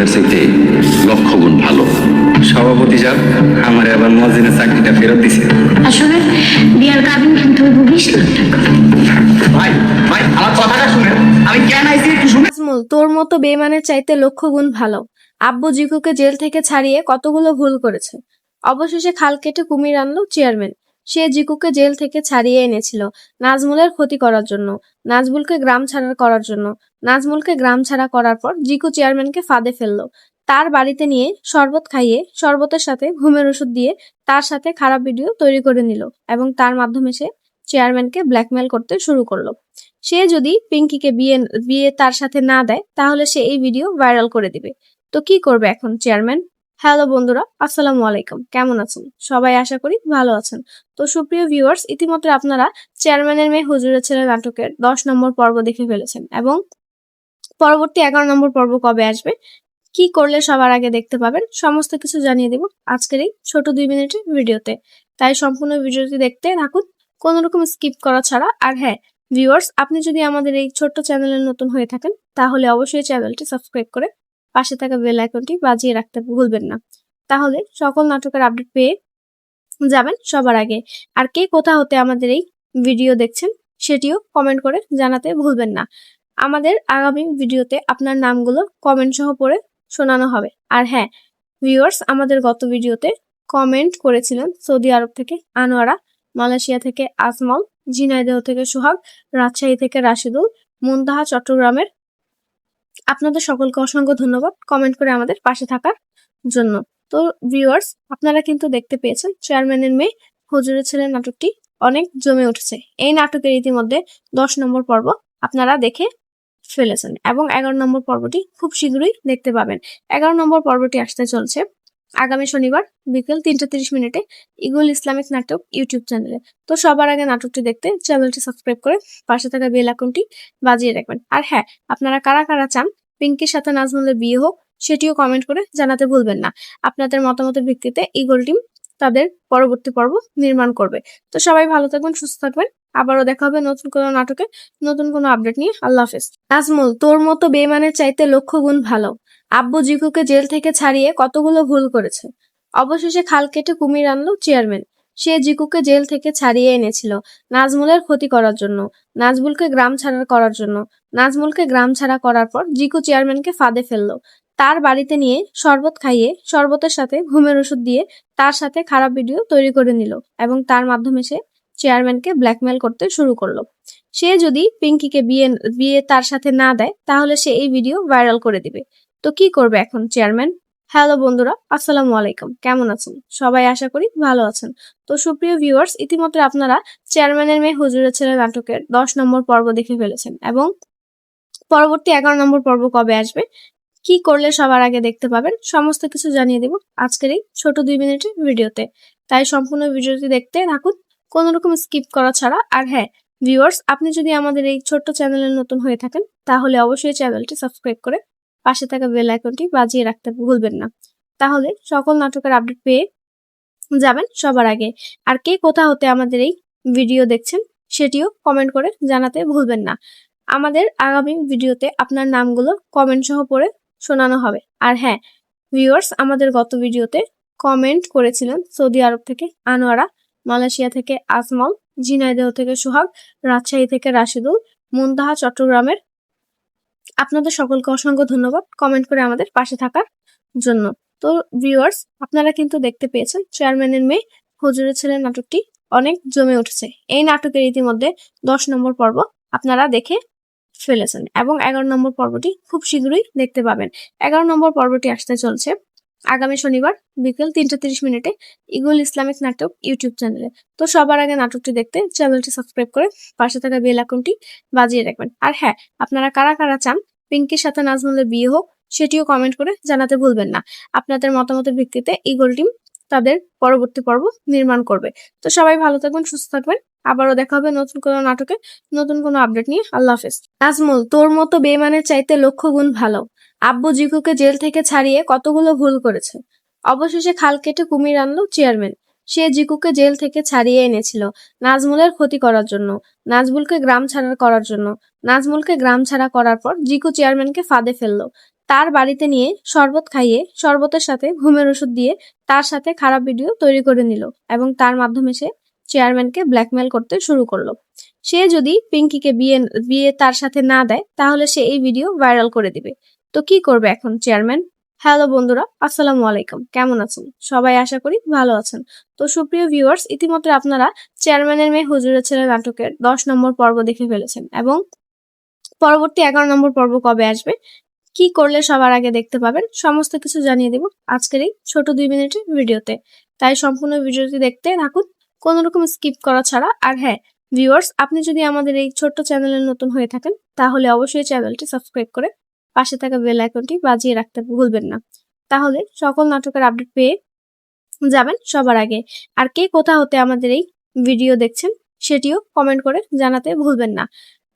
চেয়ারম্যানের চাইতে লক্ষ গুণ ভালো। সভাপতি সাহেব আমার আবার মজিনের চাকরিটা ফেরত দিছে। আসলে বিয়ার কাবিন কিন্তু হইব বিশ লাখ টাকা ভাই ভাই আমার কথাটা শুনেন। আমি কেন আইছি একটু শুনে তোর মতো বেমানের চাইতে লক্ষ গুণ ভালো। আব্বু জিকুকে জেল থেকে ছাড়িয়ে কতগুলো ভুল করেছে। অবশেষে খাল কেটে কুমির আনলো চেয়ারম্যান সে জিকুকে জেল থেকে ছাড়িয়ে এনেছিল নাজমুলের ক্ষতি করার জন্য, নাজমুলকে গ্রাম ছাড়া করার জন্য। নাজমুলকে গ্রাম ছাড়া করার পর জিকু চেয়ারম্যানকে ফাঁদে ফেলল। তার বাড়িতে নিয়ে শরবত খাইয়ে শরবতের সাথে ঘুমের ওষুধ দিয়ে তার সাথে খারাপ ভিডিও তৈরি করে নিল এবং তার মাধ্যমে সে চেয়ারম্যানকে ব্ল্যাকমেল করতে শুরু করল। সে যদি পিঙ্কিকে বিয়ে বিয়ে তার সাথে না দেয়, তাহলে সে এই ভিডিও ভাইরাল করে দিবে। তো কি করবে এখন চেয়ারম্যান? হ্যালো বন্ধুরা, আসসালামু আলাইকুম। কেমন আছেন? সবাই আশা করি ভালো আছেন। তো সুপ্রিয় ভিউয়ার্স ইতিমধ্যে আপনারা চেয়ারম্যানের মেয়ে হুজুরের ছেলে নাটকের দশ নম্বর পর্ব দেখে ফেলেছেন এবং পরবর্তী এগারো নম্বর পর্ব কবে আসবে, কি করলে সবার আগে দেখতে পাবেন, সমস্ত কিছু জানিয়ে দেব আজকের এই ছোট দুই মিনিটের ভিডিওতে। তাই সম্পূর্ণ ভিডিওটি দেখতে থাকুন, কোনো রকম স্কিপ করা ছাড়া। আর হ্যাঁ ভিউয়ার্স আপনি যদি আমাদের এই ছোট্ট চ্যানেলে নতুন হয়ে থাকেন, তাহলে অবশ্যই চ্যানেলটি সাবস্ক্রাইব করে পাশে থাকা বেল আইকনটি বাজিয়ে রাখতে ভুলবেন না। তাহলে সকল নাটকের আপডেট পেয়ে যাবেন সবার আগে। আর কে কোথা হতে আমাদের এই ভিডিও দেখছেন, সেটিও কমেন্ট করে জানাতে ভুলবেন না। আমাদের আগামী ভিডিওতে আপনার নামগুলো কমেন্ট সহ পড়ে শোনানো হবে। আর হ্যাঁ ভিউয়ার্স আমাদের গত ভিডিওতে কমেন্ট করেছিলেন সৌদি আরব থেকে আনোয়ারা, মালয়েশিয়া থেকে আজমল, ঝিনাইদহ থেকে সোহাগ, রাজশাহী থেকে রাশিদুল, মুন্তাহা চট্টগ্রামের আপনাদের সকলকে অসংখ্য ধন্যবাদ কমেন্ট করে আমাদের পাশে থাকার জন্য। তো ভিউয়ার্স আপনারা কিন্তু দেখতে পেয়েছেন চেয়ারম্যানের মেয়ে হুজুরের ছেলে নাটকটি অনেক জমে উঠেছে। এই নাটকের ইতিমধ্যে দশ নম্বর পর্ব আপনারা দেখে ফেলেছেন এবং এগারো নম্বর পর্বটি খুব শীঘ্রই দেখতে পাবেন। এগারো নম্বর পর্বটি আসতে চলছে আগামী শনিবার বিকেল তিনটা তিরিশ মিনিটে ইগুল ইসলামিক নাটক ইউটিউব চ্যানেলে। তো সবার আগে নাটকটি দেখতে চ্যানেলটি সাবস্ক্রাইব করে পাশে থাকা বেল আইকনটি বাজিয়ে রাখবেন। আর হ্যাঁ আপনারা কারা কারা চান পিঙ্কির সাথে নাজমুলের বিয়ে হোক, সেটিও কমেন্ট করে জানাতে ভুলবেন না। আপনাদের মতামতের ভিত্তিতে ইগল টিম তাদের পরবর্তী পর্ব নির্মাণ করবে। তো সবাই ভালো থাকবেন, সুস্থ থাকবেন। আবারও দেখা হবে নতুন কোনো নাটকে। নতুন কোনো আপডেট নিয়ে। আল্লাহ হাফেজ। নাজমুল, তোর মতো বেমানের চাইতে লক্ষ গুণ ভালো। আব্বু জিকুকে জেল থেকে ছাড়িয়ে কতগুলো ভুল করেছে? অবশেষে খাল কেটে কুমির আনলো চেয়ারম্যান সে জিকুকে জেল থেকে ছাড়িয়ে এনেছিল নাজমুলের ক্ষতি করার জন্য, নাজমুলকে গ্রাম ছাড়া করার জন্য। নাজমুলকে গ্রাম ছাড়া করার পর জিকু চেয়ারম্যানকে ফাঁদে ফেলল। তার বাড়িতে নিয়ে শরবত খাইয়ে শরবতের সাথে ঘুমের ওষুধ দিয়ে তার সাথে খারাপ ভিডিও তৈরি করে নিল এবং তার মাধ্যমে সে চেয়ারম্যানকে ব্ল্যাকমেল করতে শুরু করল। সে যদি পিঙ্কিকে বিয়ে বিয়ে তার সাথে না দেয়, তাহলে সে এই ভিডিও ভাইরাল করে দিবে। তো কি করবে এখন চেয়ারম্যান? হ্যালো বন্ধুরা, আসসালামু আলাইকুম। কেমন আছেন? সবাই আশা করি ভালো আছেন। তো সুপ্রিয় ভিউয়ার্স ইতিমধ্যে আপনারা চেয়ারম্যানের মেয়ে হুজুরের ছেলে নাটকের দশ নম্বর পর্ব দেখে ফেলেছেন এবং পরবর্তী এগারো নম্বর পর্ব কবে আসবে, কি করলে সবার আগে দেখতে পাবেন, সমস্ত কিছু জানিয়ে দেব আজকের এই ছোট দুই মিনিটের ভিডিওতে। তাই সম্পূর্ণ ভিডিওটি দেখতে থাকুন, কোনো রকম স্কিপ করা ছাড়া। আর হ্যাঁ ভিউয়ার্স আপনি যদি আমাদের এই ছোট্ট চ্যানেলে নতুন হয়ে থাকেন, তাহলে অবশ্যই চ্যানেলটি সাবস্ক্রাইব করে পাশে থাকা বেল আইকনটি বাজিয়ে রাখতে ভুলবেন না। তাহলে সকল নাটকের আপডেট পেয়ে যাবেন সবার আগে। আর কে কোথা হতে আমাদের এই ভিডিও দেখছেন, সেটিও কমেন্ট করে জানাতে ভুলবেন না। আমাদের আগামী ভিডিওতে আপনার নামগুলো কমেন্ট সহ পড়ে শোনানো হবে। আর হ্যাঁ ভিউয়ার্স আমাদের গত ভিডিওতে কমেন্ট করেছিলেন সৌদি আরব থেকে আনোয়ারা, মালয়েশিয়া থেকে আজমল, ঝিনাইদহ থেকে সোহাগ, রাজশাহী থেকে রাশিদুল, মুন্তাহা চট্টগ্রামের আপনাদের সকলকে অসংখ্য ধন্যবাদ কমেন্ট করে আমাদের পাশে থাকার জন্য। তো ভিউয়ার্স আপনারা কিন্তু দেখতে পেয়েছেন চেয়ারম্যানের মেয়ে হুজুরের ছেলে নাটকটি অনেক জমে উঠেছে। এই নাটকের ইতিমধ্যে দশ নম্বর পর্ব আপনারা দেখে ফেলেছেন এবং এগারো নম্বর পর্বটি খুব শীঘ্রই দেখতে পাবেন। এগারো নম্বর পর্বটি আসতে চলছে আগামী শনিবার বিকেল তিনটা তিরিশ মিনিটে ইগুল ইসলামিক নাটক ইউটিউব চ্যানেলে। তো সবার আগে নাটকটি দেখতে চ্যানেলটি সাবস্ক্রাইব করে পাশে থাকা বেল আইকনটি বাজিয়ে রাখবেন। আর হ্যাঁ আপনারা কারা কারা চান পিঙ্কির সাথে নাজমুলের বিয়ে হোক, সেটিও কমেন্ট করে জানাতে ভুলবেন না। আপনাদের মতামতের ভিত্তিতে ইগল টিম তাদের পরবর্তী পর্ব নির্মাণ করবে। তো সবাই ভালো থাকবেন, সুস্থ থাকবেন। আবারও দেখা হবে নতুন কোনো নাটকে, নতুন কোনো আপডেট নিয়ে। আল্লাহ হাফেজ। নাজমুল, তোর মতো বেমানের চাইতে লক্ষ গুণ ভালো। আব্বু জিকুকে জেল থেকে ছাড়িয়ে কতগুলো ভুল করেছে? অবশেষে খাল কেটে কুমির আনলো চেয়ারম্যান সে জিকুকে জেল থেকে ছাড়িয়ে এনেছিল নাজমুলের ক্ষতি করার জন্য, নাজমুলকে গ্রাম ছাড়া করার জন্য। নাজমুলকে গ্রাম ছাড়া করার পর জিকু চেয়ারম্যানকে ফাঁদে ফেলল। তার বাড়িতে নিয়ে শরবত খাইয়ে শরবতের সাথে ঘুমের ওষুধ দিয়ে তার সাথে খারাপ ভিডিও তৈরি করে নিল এবং তার মাধ্যমে সে চেয়ারম্যানকে ব্ল্যাকমেল করতে শুরু করল। সে যদি পিঙ্কিকে বিয়ে বিয়ে তার সাথে না দেয়, তাহলে সে এই ভিডিও ভাইরাল করে দিবে। তো কি করবে এখন চেয়ারম্যান? হ্যালো বন্ধুরা, আসসালামু আলাইকুম। কেমন আছেন? সবাই আশা করি ভালো আছেন। তো সুপ্রিয় ভিউয়ার্স ইতিমধ্যে আপনারা চেয়ারম্যানের মেয়ে হুজুরের ছেলে নাটকের দশ নম্বর পর্ব দেখে ফেলেছেন এবং পরবর্তী এগারো নম্বর পর্ব কবে আসবে, কি করলে সবার আগে দেখতে পাবেন, সমস্ত কিছু জানিয়ে দেব আজকের এই ছোট দুই মিনিটের ভিডিওতে। তাই সম্পূর্ণ ভিডিওটি দেখতে থাকুন কোনো রকম স্কিপ করা ছাড়া। আর হ্যাঁ ভিউয়ার্স আপনি যদি আমাদের এই ছোট্ট চ্যানেলে নতুন হয়ে থাকেন, তাহলে অবশ্যই চ্যানেলটি সাবস্ক্রাইব করে পাশে থাকা বেল আইকনটি বাজিয়ে রাখতে ভুলবেন না। তাহলে সকল নাটকের আপডেট পেয়ে যাবেন সবার আগে। আর কে কোথা হতে আমাদের এই ভিডিও দেখছেন, সেটিও কমেন্ট করে জানাতে ভুলবেন না।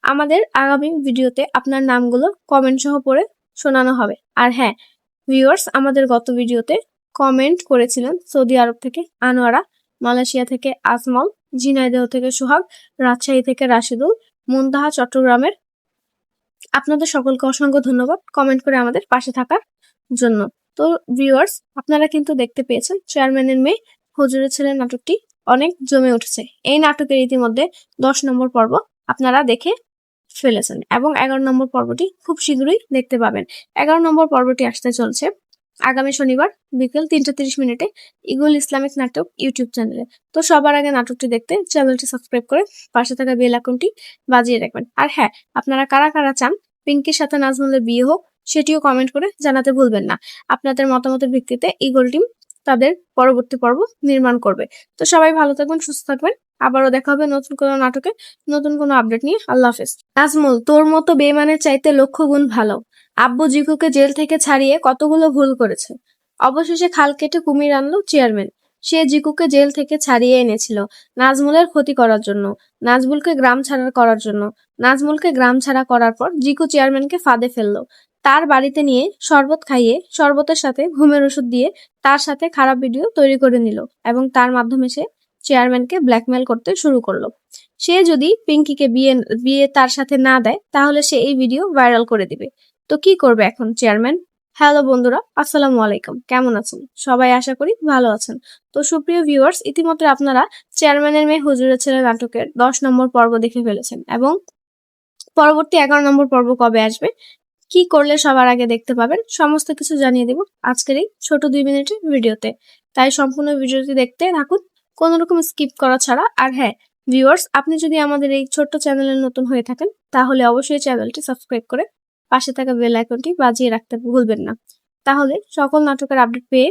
আমাদের আগামী ভিডিওতে আপনার নামগুলো কমেন্ট সহ পড়ে শোনানো হবে। আর হ্যাঁ ভিউয়ার্স আমাদের গত ভিডিওতে কমেন্ট করেছিলেন সৌদি আরব থেকে আনোয়ারা, মালয়েশিয়া থেকে আজমল, ঝিনাইদহ থেকে সোহাগ, রাজশাহী থেকে রাশিদুল, মুন্তাহা চট্টগ্রামের আপনাদের সকলকে অসংখ্য ধন্যবাদ কমেন্ট করে আমাদের পাশে থাকার জন্য। তো ভিউয়ার্স আপনারা কিন্তু দেখতে পেয়েছেন চেয়ারম্যানের মেয়ে হুজুরের ছেলে নাটকটি অনেক জমে উঠেছে। এই নাটকের ইতিমধ্যে দশ নম্বর পর্ব আপনারা দেখে ফেলেছেন এবং এগারো নম্বর পর্বটি খুব শীঘ্রই দেখতে পাবেন। এগারো নম্বর পর্বটি আসতে চলছে আগামী শনিবার বিকেল তিনটা তিরিশ মিনিটে ইগুল ইসলামিক নাটক ইউটিউব চ্যানেলে। তো সবার আগে নাটকটি দেখতে চ্যানেলটি সাবস্ক্রাইব করে পাশে থাকা বেল আইকনটি বাজিয়ে রাখবেন। আর হ্যাঁ আপনারা কারা কারা চান পিঙ্কির সাথে নাজমুলের বিয়ে হোক, সেটিও কমেন্ট করে জানাতে ভুলবেন না। আপনাদের মতামতের ভিত্তিতে ইগল টিম তাদের পরবর্তী পর্ব নির্মাণ করবে। তো সবাই ভালো থাকবেন, সুস্থ থাকবেন। আবারও দেখা হবে নতুন কোনো নাটকে, নতুন কোনো আপডেট নিয়ে। আল্লাহ হাফেজ। নাজমুল, তোর মতো বেমানের চাইতে লক্ষ গুণ ভালো। আব্বু জিকুকে জেল থেকে ছাড়িয়ে কতগুলো ভুল করেছে। অবশেষে খাল কেটে কুমির আনলো চেয়ারম্যান সে জিকুকে জেল থেকে ছাড়িয়ে এনেছিল নাজমুলের ক্ষতি করার জন্য, নাজমুলকে গ্রাম ছাড়া করার জন্য। নাজমুলকে গ্রাম ছাড়া করার পর জিকু চেয়ারম্যানকে ফাঁদে ফেলল। তার বাড়িতে নিয়ে শরবত খাইয়ে, শরবতের সাথে ঘুমের ওষুধ দিয়ে তার সাথে খারাপ ভিডিও তৈরি করে নিল এবং তার মাধ্যমে সে চেয়ারম্যানকে ব্ল্যাকমেল করতে শুরু করল। সে যদি পিঙ্কিকে বিয়ে বিয়ে তার সাথে না দেয়, তাহলে সে এই ভিডিও ভাইরাল করে দিবে। তো কি করবে এখন চেয়ারম্যান হ্যালো বন্ধুরা, আসসালামু আলাইকুম। কেমন আছেন? সবাই আশা করি ভালো আছেন। তো সুপ্রিয় ভিউয়ার্স ইতিমধ্যে আপনারা চেয়ারম্যানের মেয়ে হুজুরের ছেলে নাটকের দশ নম্বর পর্ব দেখে ফেলেছেন এবং পরবর্তী এগারো নম্বর পর্ব কবে আসবে, কি করলে সবার আগে দেখতে পাবেন, সমস্ত কিছু জানিয়ে দেব আজকের এই ছোট দুই মিনিটের ভিডিওতে তাই সম্পূর্ণ ভিডিওটি দেখতে থাকুন কোনো রকম স্কিপ করা ছাড়া। আর হ্যাঁ ভিউয়ার্স আপনি যদি আমাদের এই ছোট্ট চ্যানেলে নতুন হয়ে থাকেন, তাহলে অবশ্যই চ্যানেলটি সাবস্ক্রাইব করে পাশে থাকা বেল আইকনটি বাজিয়ে রাখতে ভুলবেন না। তাহলে সকল নাটকের আপডেট পেয়ে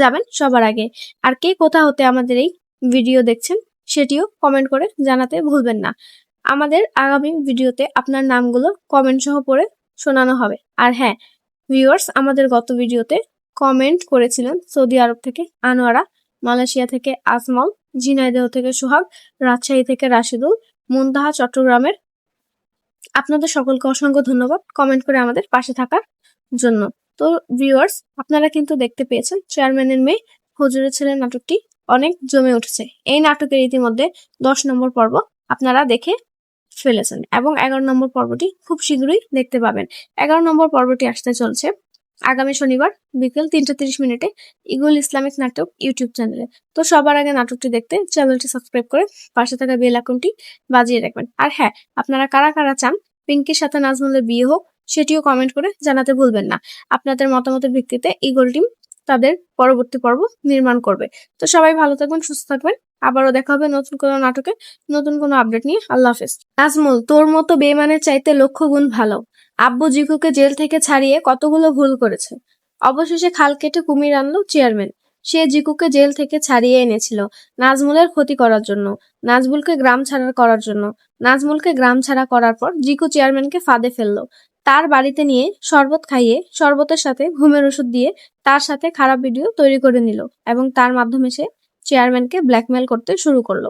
যাবেন সবার আগে। আর কে কোথা হতে আমাদের এই ভিডিও দেখছেন, সেটিও কমেন্ট করে জানাতে ভুলবেন না। আমাদের আগামী ভিডিওতে আপনার নামগুলো কমেন্ট সহ পড়ে শোনানো হবে। আর হ্যাঁ ভিউয়ার্স আমাদের গত ভিডিওতে কমেন্ট করেছিলেন সৌদি আরব থেকে আনোয়ারা। মালয়েশিয়া থেকে আজমল, ঝিনাইদহ থেকে সোহাগ, রাজশাহী থেকে রাশিদুল, মুন্তাহা, চট্টগ্রামের আপনাদের সকলকে অসংখ্য ধন্যবাদ কমেন্ট করে আমাদের পাশে থাকার জন্য। তো ভিউয়ার্স আপনারা কিন্তু দেখতে পেয়েছেন চেয়ারম্যানের মেয়ে হুজুরের ছেলে নাটকটি অনেক জমে উঠেছে। এই নাটকের ইতিমধ্যে দশ নম্বর পর্ব আপনারা দেখে ফেলেছেন এবং এগারো নম্বর পর্বটি খুব শীঘ্রই দেখতে পাবেন। এগারো নম্বর পর্বটি আসতে চলছে আগামী শনিবার বিকেল তিনটা তিরিশ মিনিটে ইগুল ইসলামিক নাটক ইউটিউব চ্যানেলে। তো সবার আগে নাটকটি দেখতে চ্যানেলটি সাবস্ক্রাইব করে পাশে থাকা বেল আইকনটি বাজিয়ে রাখবেন। আর হ্যাঁ আপনারা কারা কারা চান পিঙ্কির সাথে নাজমুলের বিয়ে হোক, সেটিও কমেন্ট করে জানাতে ভুলবেন না। আপনাদের মতামতের ভিত্তিতে ইগল টিম তাদের পরবর্তী পর্ব নির্মাণ করবে। তো সবাই ভালো থাকবেন, সুস্থ থাকবেন। আবারও দেখা হবে নতুন কোনো নাটকে, নতুন কোনো আপডেট নিয়ে। আল্লাহ হাফেজ। নাজমুল, তোর মতো বেমানের চাইতে লক্ষ গুণ ভালো। আব্বু জিকুকে জেল থেকে ছাড়িয়ে কতগুলো ভুল করেছে। অবশেষে খাল কেটে কুমির আনলো চেয়ারম্যান সে জিকুকে জেল থেকে ছাড়িয়ে এনেছিল নাজমুলের ক্ষতি করার জন্য, নাজমুলকে গ্রাম ছাড়া করার জন্য। নাজমুলকে গ্রাম ছাড়া করার পর জিকু চেয়ারম্যানকে ফাঁদে ফেলল। তার বাড়িতে নিয়ে শরবত খাইয়ে, শরবতের সাথে ঘুমের ওষুধ দিয়ে তার সাথে খারাপ ভিডিও তৈরি করে নিল এবং তার মাধ্যমে সে চেয়ারম্যানকে ব্ল্যাকমেল করতে শুরু করল।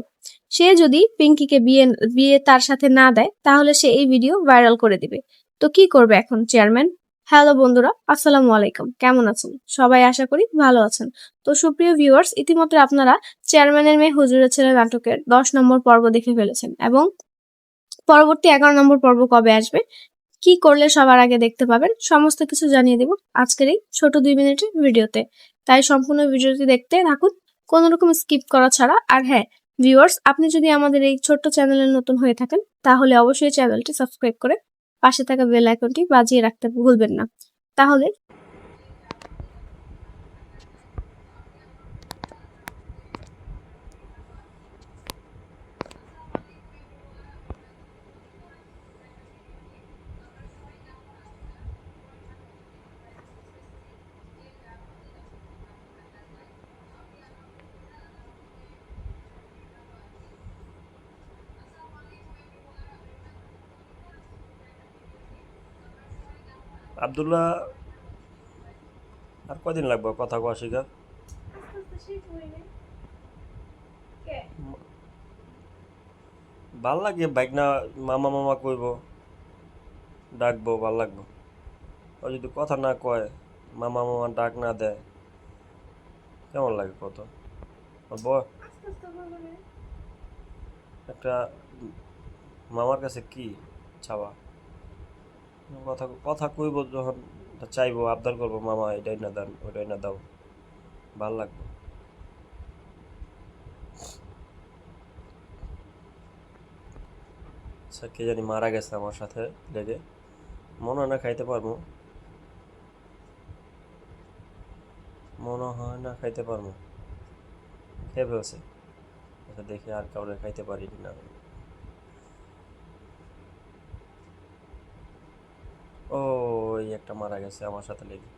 সে যদি পিঙ্কিকে বিয়ে বিয়ে তার সাথে না দেয়, তাহলে সে এই ভিডিও ভাইরাল করে দিবে। তো কি করবে এখন চেয়ারম্যান হ্যালো বন্ধুরা, আসসালামু আলাইকুম। কেমন আছেন? সবাই আশা করি ভালো আছেন। তো সুপ্রিয় ভিউয়ার্স ইতিমধ্যে আপনারা চেয়ারম্যানের মেয়ে হুজুরের ছেলে নাটকের দশ নম্বর পর্ব দেখে ফেলেছেন এবং পরবর্তী এগারো নম্বর পর্ব কবে আসবে, কি করলে সবার আগে দেখতে পাবেন, সমস্ত কিছু জানিয়ে দেব আজকের এই ছোট দুই মিনিটের ভিডিওতে তাই সম্পূর্ণ ভিডিওটি দেখতে থাকুন কোনো রকম স্কিপ করা ছাড়া। আর হ্যাঁ ভিউয়ার্স আপনি যদি আমাদের এই ছোট্ট চ্যানেলে নতুন হয়ে থাকেন, তাহলে অবশ্যই চ্যানেলটি সাবস্ক্রাইব করে পাশে থাকা বেল আইকনটি বাজিয়ে রাখতে ভুলবেন না। তাহলে আবদুল্লাহ, আর কদিন লাগবে কথা কওয়া শিখা? ভালো লাগে বাইক না মামা মামা কইব, ডাকবো, ভালো লাগবো। ও যদি কথা না কয়, মামা মামা ডাক না দেয়, কেমন লাগে কত? আর একটা মামার কাছে কি চাওয়া কথা কথা কইব যখন চাইব, আবদার করব, মামা, এটাই না দেন, ওইটাই না দাও। ভালো লাগবে। আচ্ছা কে জানি মারা গেছে আমার সাথে, লেগে। মনে হয় না খাইতে পারব। মনে হয় না খাইতে পারব। খেয়ে ফেলছে। আচ্ছা দেখি আর কাউরে খাইতে পারি না। ও এই একটা মারা গেছে আমার সাথে লেগে।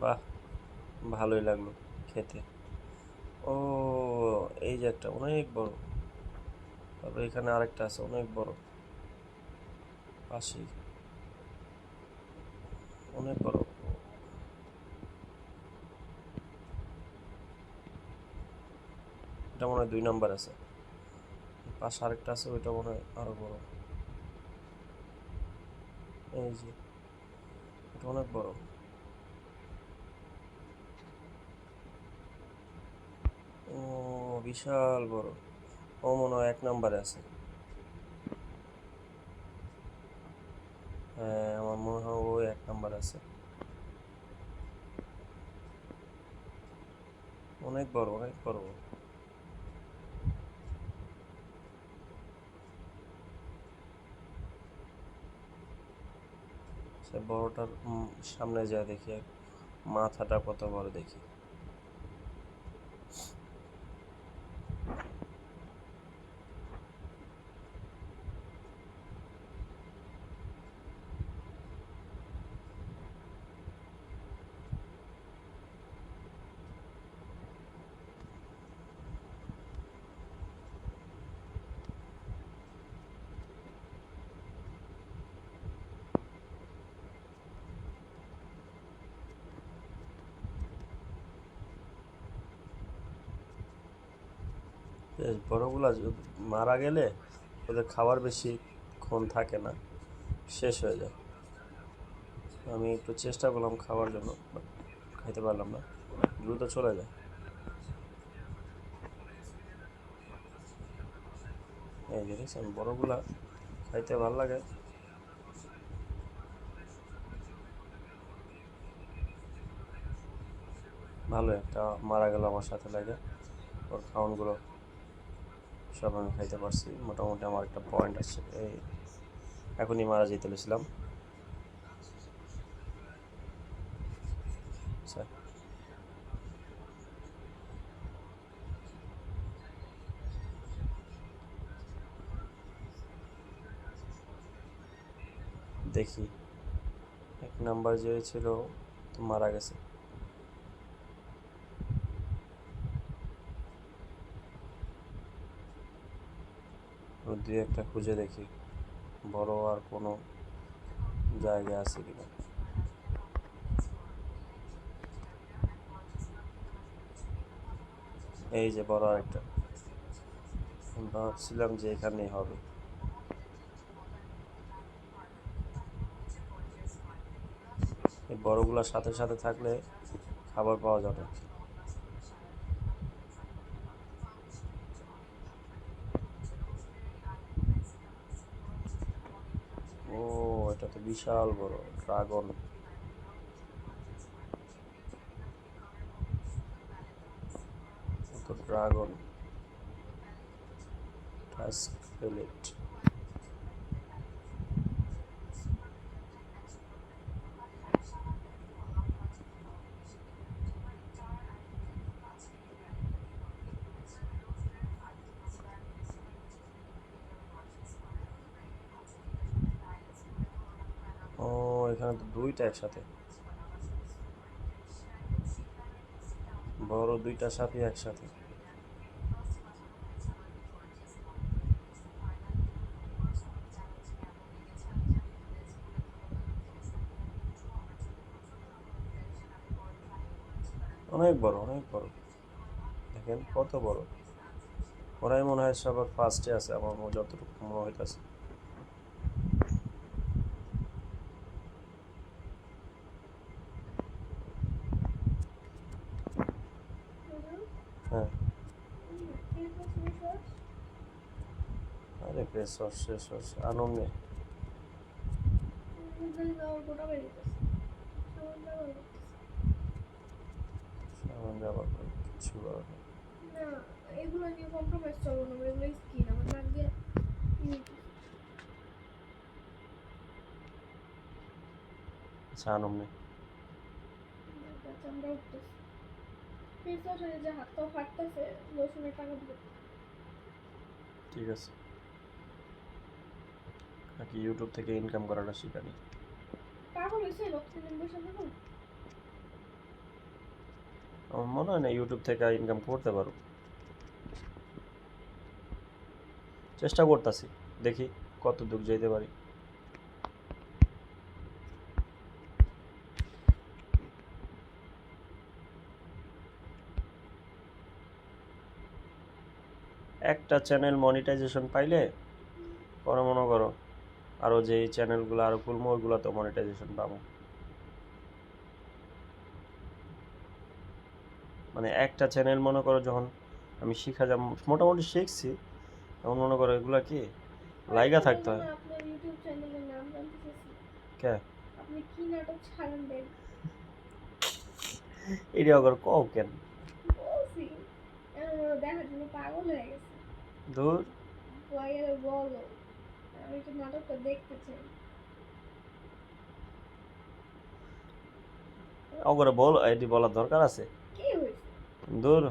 বাহ, ভালোই লাগল খেতে। ও, এই যে একটা অনেক বড়। তারপরে এখানে আরেকটা আছে, অনেক বড়। পাশেই। অনেক বড়। এটা মনে হয় দুই নাম্বার আছে। পাশে আরেকটা আছে, ওইটা মনে হয় আরও বড়। এই যে এটা অনেক বড়। ও, বিশাল বড়। ও মনে হয় এক নাম্বারে আছে। হ্যাঁ আমার মনে হয় ও এক নাম্বার আছে। অনেক বড় অনেক বড়। সে বড়টার সামনে যা দেখি মাথাটা কত বড় দেখি। বড়গুলা মারা গেলে ওদের খাবার বেশি ক্ষণ থাকে না, শেষ হয়ে যায়। আমি একটু চেষ্টা করলাম খাওয়ার জন্য খাইতে পারলাম না, দ্রুত চলে যায়। এই জিনিস আমি বড়গুলা খাইতে ভালো লাগে। ভালো একটা মারা গেল আমার সাথে লাগে, ওর খাওয়ানগুলো। সব আমি খাইতে পারছি। মোটামুটি আমার একটা পয়েন্ট আছে। এই এখনই মারা যেতে লেছিলাম আচ্ছা। দেখি। এক নাম্বার যে ছিল তো মারা গেছে। দুই একটা খুঁজে দেখি, বড় আর কোনো জায়গা আছে কিনা। এই যে বড় আরেকটা। ভাবছিলাম যে এখানেই হবে। এই বড়গুলোর সাথে সাথে থাকলে খাবার পাওয়া যাবে। বিশাল বড় ড্রাগন তো ড্রাগন টাস্ক প্লেট ও এখানে তো দুইটা একসাথে। বড় দুইটা সাথে একসাথে। অনেক বড় অনেক বড়। দেখেন কত বড়। ওরাই মনে হয় সবার ফার্স্টে আছে, আমার যতটুকু মনে হইতেছে হ্যাঁ আরে ফেস ওয়াশ শেষ ওয়াশ আনন্দে সাবান ব্যবহার করে এগুলো নিয়ে কম্প্রোমাইজ এগুলো আমার উঠতেছে যে হাতটাও টাকা ঠিক আছে। নাকি ইউটিউব থেকে ইনকাম করাটা শিখানি আমার মনে হয় না ইউটিউব থেকে ইনকাম করতে পারো। চেষ্টা করতেছি দেখি কত দূর যেতে পারি। একটা চ্যানেল মনিটাইজেশন পাইলে পরে মনে করো আরও যে চ্যানেলগুলো আরও খুলবো ওইগুলো তো মনিটাইজেশন পাবো। মানে একটা চ্যানেল মনে করো যখন আমি শিখা যাব মোটামুটি শিখছি তখন মনে করো এগুলো কি? লাইগা থাকতে হয়। কে? এটা আবার কও কেন? দূর বলো। আমি তো নাটকটা দেখতে চাই। অগরে বল এটি বলার দরকার আছে? কি হয়েছে? দূর।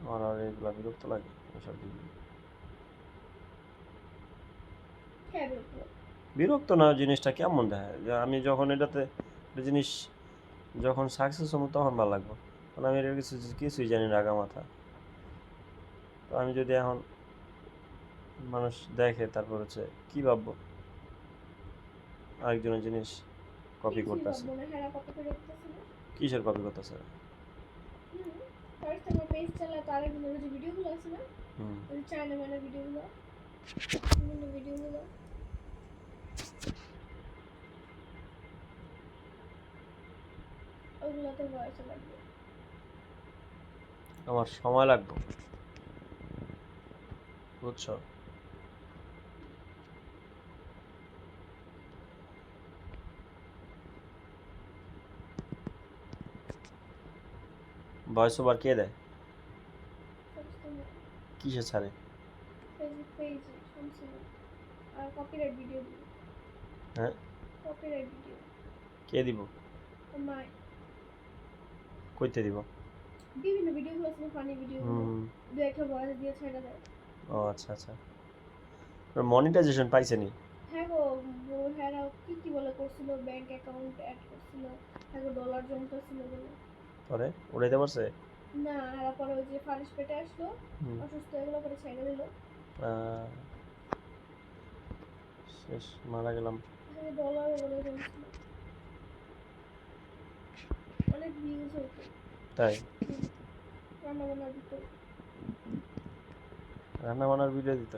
আমার আর এগুলো বিরক্ত লাগে এসব বিরক্ত? না জিনিসটা কেমন দেখায়? যে আমি যখন এটাতে জিনিস যখন সাকসেস হব তখন ভালো লাগবে। কারণ আমি এটার কিছু কিছুই জানি আগা মাথা তো আমি যদি এখন মানুষ দেখে তারপর হচ্ছে কী ভাববো? আরেকজনের জিনিস কপি করতেছে। মনে কিসের কপি করতেছে? মানে ওগুলোতে ভয়েস লাগবে আমার সময় লাগবে। বুঝছ? ভয়েস ওভার কে দেয়? কিসে ছাড়ে? হ্যাঁ? কে দিব? কইতে দিব? বিভিন্ন ভিডিওগুলো আছে ফানি ভিডিও দু একটা ভয়েস দিয়ে ছেড়ে দেয়। ও আচ্ছা আচ্ছা। মনিটাইজেশন পাইছে নি? হ্যাঁ গো ও হ্যাঁ কি কি বলে করছিল ব্যাংক অ্যাকাউন্ট অ্যাড করছিল হ্যাঁ গো ডলার জমতেছিল বলে। পরে? উড়াইতে পারছে? না আর পরে ওই যে ফারিস পেটে আসলো। অসুস্থ এগুলো করে ছেড়ে দিল। শেষ মারা গেলাম। ডলার বলে জমছিল অনেক ভিউজ হতো তাই? রান্না বান্নার ভিডিও দিত।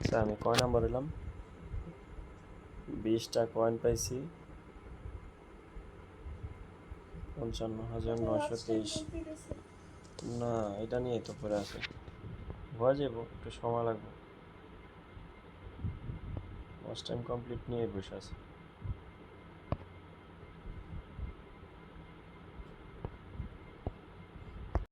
আচ্ছা আমি কয় নাম্বার এলাম বিশটা কয়েন পাইছি। পঞ্চান্ন হাজার নয়শো তেইশ। না এটা নিয়ে তো পরে আছে। হয়ে যাব একটু সময় লাগবে। ফার্স্ট টাইম কমপ্লিট নিয়ে বসে আছে।